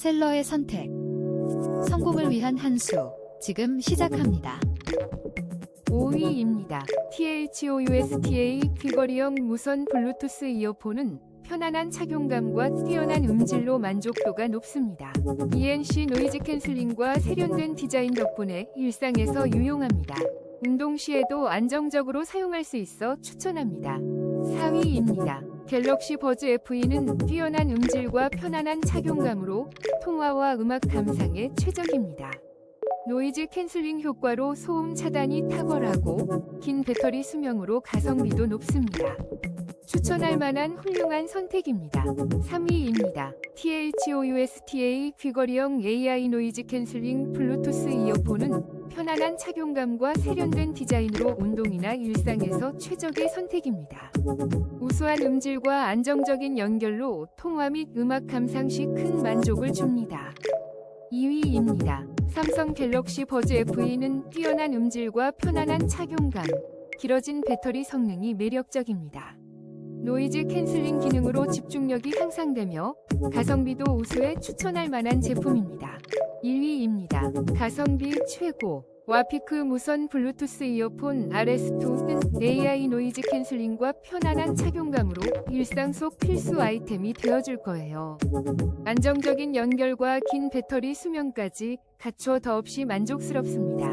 셀러의 선택. 성공을 위한 한 수. 지금 시작합니다. 5위입니다. THOUSTA 귀걸이형 무선 블루투스 이어폰은 편안한 착용감과 뛰어난 음질로 만족도가 높습니다. ENC 노이즈 캔슬링과 세련된 디자인 덕분에 일상에서 유용합니다. 운동 시에도 안정적으로 사용할 수 있어 추천합니다. 4위입니다. 갤럭시 버즈 FE는 뛰어난 음질과 편안한 착용감으로 통화와 음악 감상에 최적입니다. 노이즈 캔슬링 효과로 소음 차단이 탁월하고 긴 배터리 수명으로 가성비도 높습니다. 추천할 만한 훌륭한 선택입니다. 3위입니다. THOUSTA 귀걸이형 AI 노이즈 캔슬링 블루투스 이어폰은 편안한 착용감과 세련된 디자인으로 운동이나 일상에서 최적의 선택입니다. 우수한 음질과 안정적인 연결로 통화 및 음악 감상 시 큰 만족을 줍니다. 2위입니다. 삼성 갤럭시 버즈 FE는 뛰어난 음질과 편안한 착용감, 길어진 배터리 성능이 매력적입니다. 노이즈 캔슬링 기능으로 집중력이 향상되며 가성비도 우수해 추천할 만한 제품입니다. 1위입니다. 가성비 최고. 와피크 무선 블루투스 이어폰 RS2는 AI 노이즈 캔슬링과 편안한 착용감으로 일상 속 필수 아이템이 되어줄 거예요. 안정적인 연결과 긴 배터리 수명까지 갖춰 더없이 만족스럽습니다.